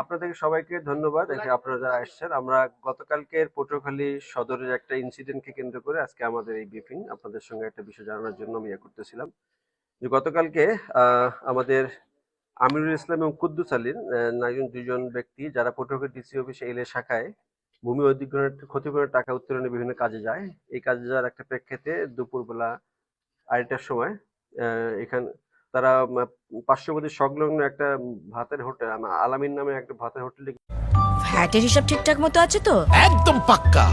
আপনাদের সবাইকে ধন্যবাদ। আপনারা যারা আসছেন আমরা গতকালকের পটুয়াখালী সদরের একটা ইনসিডেন্টকে কেন্দ্র করে আজকে আমাদের এই ব্রিফিং আপনাদের সঙ্গে একটা বিষয় জানানোর জন্য আমি ইয়ে করতেছিলাম। যে গতকালকে আমাদের আমিরুল ইসলাম এবং কুদ্দুস আলীর নাইজন দুজন ব্যক্তি যারা পটুয়াখালী ডিসি অফিসে এলে শাখায় ভূমি অধিগ্রহণের ক্ষতিপূরণের টাকা উত্তোলনে বিভিন্ন কাজে যায়। এই কাজে যাওয়ার একটা প্রেক্ষিতে দুপুরবেলা আড়াইটার সময় এখান তারা পার্শ্ববর্তী সংলগ্ন একটা ভাতের হোটেল আলামিন নামে একটা ভাতের হোটেলে ভ্যাটের হিসাব ঠিকঠাক মতো আছে তো? একদম পাক্কা।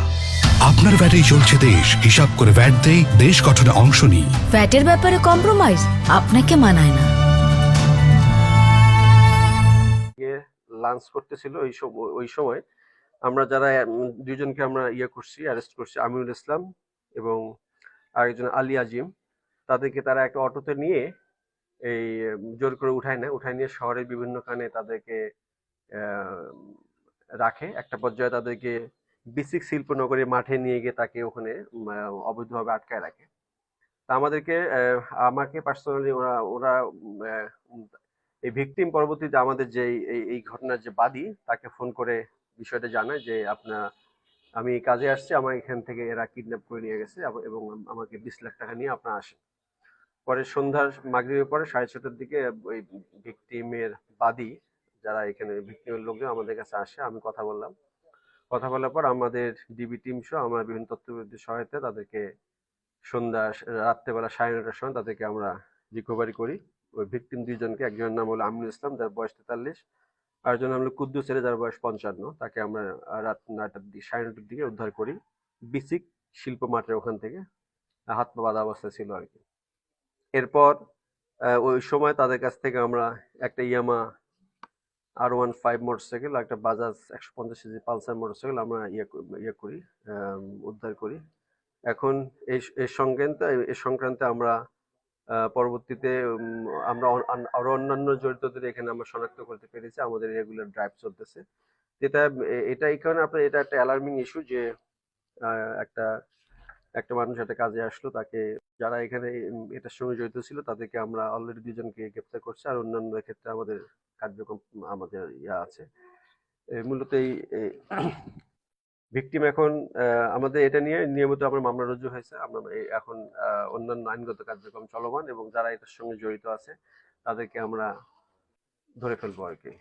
আপনার ভ্যাটেই চলছে দেশ। হিসাব করে ভ্যাট দেই দেশ গঠনে অংশ নিই। ভ্যাটের ব্যাপারে কম্প্রোমাইজ আপনাকে মানায় না। লাঞ্চ করতেছিল ওই সময় ওই সময়। আমরা যারা উম, দুইজনকে আমরা ইয়ে করছি অ্যারেস্ট করছি আমিরুল ইসলাম এবং আরেকজন আলী আজিম। তাদেরকে তারা একটা অটোতে নিয়ে এই জোর করে উঠায় নেয় উঠায় নিয়ে শহরের বিভিন্ন কানে তাদেরকে রাখে। একটা পর্যায়ে তাদেরকে বিসিক শিল্পনগরী মাঠে নিয়ে গিয়ে তাকে ওখানে অবৈধভাবে আটকায় রাখে। তা আমাদেরকে আমাকে পার্সোনালি ওরা ওরা এই ভিকটিম পরবর্তীতে আমাদের যে এই ঘটনার যে বাদী, তাকে ফোন করে বিষয়টা জানায় যে, আপনার, আমি কাজে আসছি, আমার এখান থেকে এরা কিডন্যাপ করে নিয়ে গেছে এবং আমাকে বিশ লাখ টাকা নিয়ে আপনার আসেন। পরে সন্ধ্যার মাগরিবের পরে সাড়ে ছটার দিকে ওই ভিকটিমের বাদী, যারা এখানে ভিকটিমের লোকজন আমাদের কাছে আসে, আমি কথা বললাম। কথা বলার পর আমাদের ডিবি টিম সহ আমরা বিভিন্ন তথ্যবিদ্যুৎ সহায়তা তাদেরকে সন্ধ্যা রাত্রেবেলা সাড়ে নটার সময় তাদেরকে আমরা রিকভারি করি। ওই ভিকটিম দুইজনকে, একজনের নাম হলো আমিনুল ইসলাম, যার বয়স তেতাল্লিশ আরেকজন হলো কুদ্দুস ছেলে, যার বয়স পঞ্চান্ন। তাকে আমরা রাত নয়টার দিকে, সাড়ে নটার দিকে উদ্ধার করি। বিসিক শিল্প মাঠের ওখান থেকে। হাত পা বাঁধা অবস্থায় ছিল আর কি। এরপর ওই সময় তাদের কাছ থেকে আমরা একটা Yamaha R one five motorcycle একটা বাজাজ একশো পঞ্চাশ কেজি পালসার মোটরসাইকেল আমরা ইয়ে ইয়ে করি উদ্ধার করি। এখন এই এর সংক্রান্তে এর সংক্রান্তে আমরা পরবর্তীতে আমরা অন- আন- আরও অন্যান্য জড়িতদের এখানে আমরা শনাক্ত করতে পেরেছি, আমাদের রেগুলার ড্রাইভ চলতেছে। যেটা, এ- এটা এই কারণে আপনার, এটা একটা অ্যালার্মিং ইস্যু যে একটা একটা মানুষ একটা কাজে আসলো, তাকে যারা এখানে এটার সঙ্গে জড়িত ছিল, তাদেরকে আমরা অলরেডি দুজনকে গ্রেপ্তার করছি। আর অন্যান্য ক্ষেত্রে আমাদের কার্যক্রম, আমাদের ইয়া আছে। মূলত এই ভিকটিম এখন আমাদের এটা নিয়ে নিয়মিত আমার মামলা রুজু হয়েছে। আমরা এখন অন্যান্য আইনগত কার্যক্রম চলমান এবং যারা এটার সঙ্গে জড়িত আছে, তাদেরকে আমরা ধরে ফেলব আর কি।